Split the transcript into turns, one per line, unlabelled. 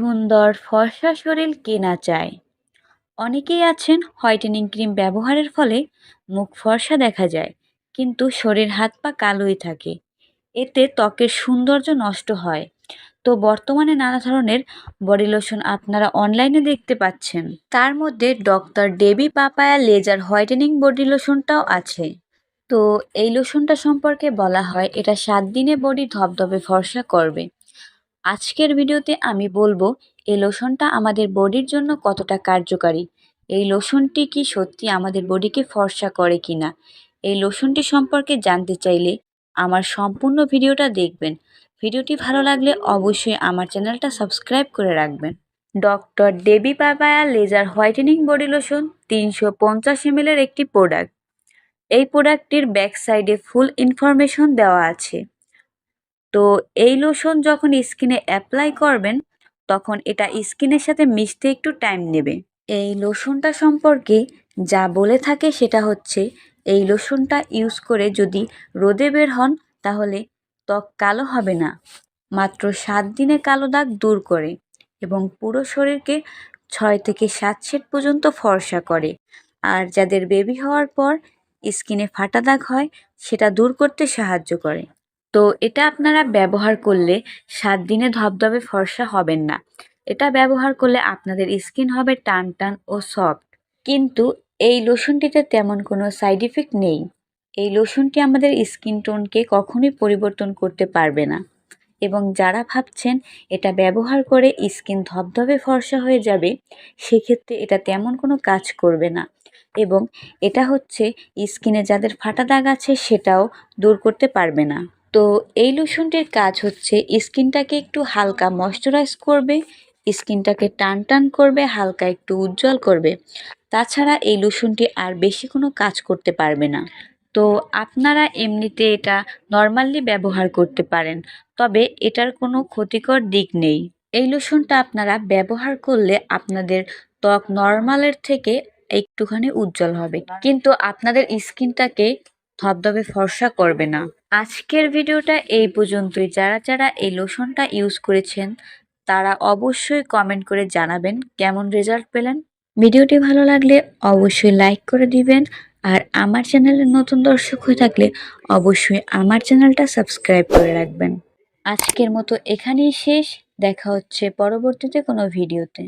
সুন্দর ফর্সা শরীর কেনা চায়? অনেকেই আছেন হোয়াইটেনিং ক্রিম ব্যবহারের ফলে মুখ ফর্সা দেখা যায়, কিন্তু শরীর হাত পা কালোই থাকে। এতে ত্বকের সৌন্দর্য নষ্ট হয়। তো বর্তমানে নানা ধরনের বডি লোশন আপনারা অনলাইনে দেখতে পাচ্ছেন। তার মধ্যে doctor Davey papaya laser whitening body লোশনটাও আছে। তো এই লোশনটা সম্পর্কে বলা হয়, এটা সাত দিনে বডি ধবধবে ফর্সা করবে। আজকের ভিডিওতে আমি বলব, এই লোশনটা আমাদের বডির জন্য কতটা কার্যকারী? এই লোশনটি কি সত্যি আমাদের বডিকে ফর্সা করে কিনা? এই লোশনটি সম্পর্কে জানতে চাইলে আমার সম্পূর্ণ ভিডিওটা দেখবেন। ভিডিওটি ভালো লাগলে অবশ্যই আমার চ্যানেলটা সাবস্ক্রাইব করে রাখবেন। Doctor Davey papaya laser whitening body lotion তিনশো পঞ্চাশ এমএলের একটি প্রোডাক্ট এই প্রোডাক্টটির ব্যাক সাইডে ফুল ইনফরমেশন দেওয়া আছে। তো এই লোশন যখন স্কিনে অ্যাপ্লাই করবেন, তখন এটা স্কিনের সাথে মিশতে একটু টাইম নেবে। এই লোশনটা সম্পর্কে যা বলে থাকে সেটা হচ্ছে, এই লোশনটা ইউজ করে যদি রোদে বের হন, তাহলে ত্বক কালো হবে না। মাত্র সাত দিনে কালো দাগ দূর করে এবং পুরো শরীরকে ছয় থেকে সাত সেট পর্যন্ত ফর্সা করে। আর যাদের বেবি হওয়ার পর স্কিনে ফাটা দাগ হয়, সেটা দূর করতে সাহায্য করে। তো এটা আপনারা ব্যবহার করলে সাত দিনে ধবধবে ফর্সা হবেন না। এটা ব্যবহার করলে আপনাদের স্কিন হবে টান টান ও সফট। কিন্তু এই লোশনটিতে তেমন কোনো সাইড ইফেক্ট নেই। এই লোশনটি আমাদের স্কিন টোনকে কখনোই পরিবর্তন করতে পারবে না। এবং যারা ভাবছেন এটা ব্যবহার করে স্কিন ধবধবে ফর্সা হয়ে যাবে, সেক্ষেত্রে এটা তেমন কোনো কাজ করবে না। এবং এটা হচ্ছে স্কিনে যাদের ফাটা দাগ আছে সেটাও দূর করতে পারবে না। তো এই লোশনটির কাজ হচ্ছে, স্কিনটাকে একটু হালকা ময়শ্চারাইজ করবে, স্কিনটাকে টান টান করবে, হালকা একটু উজ্জ্বল করবে। তাছাড়া এই লোশনটি আর বেশি কোনো কাজ করতে পারবে না। তো আপনারা এমনিতে এটা নর্মালি ব্যবহার করতে পারেন, তবে এটার কোনো ক্ষতিকর দিক নেই। এই লোশনটা আপনারা ব্যবহার করলে আপনাদের ত্বক নর্মালের থেকে একটুখানি উজ্জ্বল হবে। কিন্তু আপনাদের স্কিনটাকে ধবধবে ফর্সা করবে না। আজকের ভিডিওটা এই পর্যন্তই। যারা যারা এই লোশনটা ইউজ করেছেন, তারা অবশ্যই কমেন্ট করে জানাবেন কেমন রেজাল্ট পেলেন। ভিডিওটি ভালো লাগলে অবশ্যই লাইক করে দিবেন। আর আমার চ্যানেলের নতুন দর্শক হয়ে থাকলে অবশ্যই আমার চ্যানেলটা সাবস্ক্রাইব করে রাখবেন। আজকের মতো এখানেই শেষ। দেখা হচ্ছে পরবর্তীতে কোনো ভিডিওতে।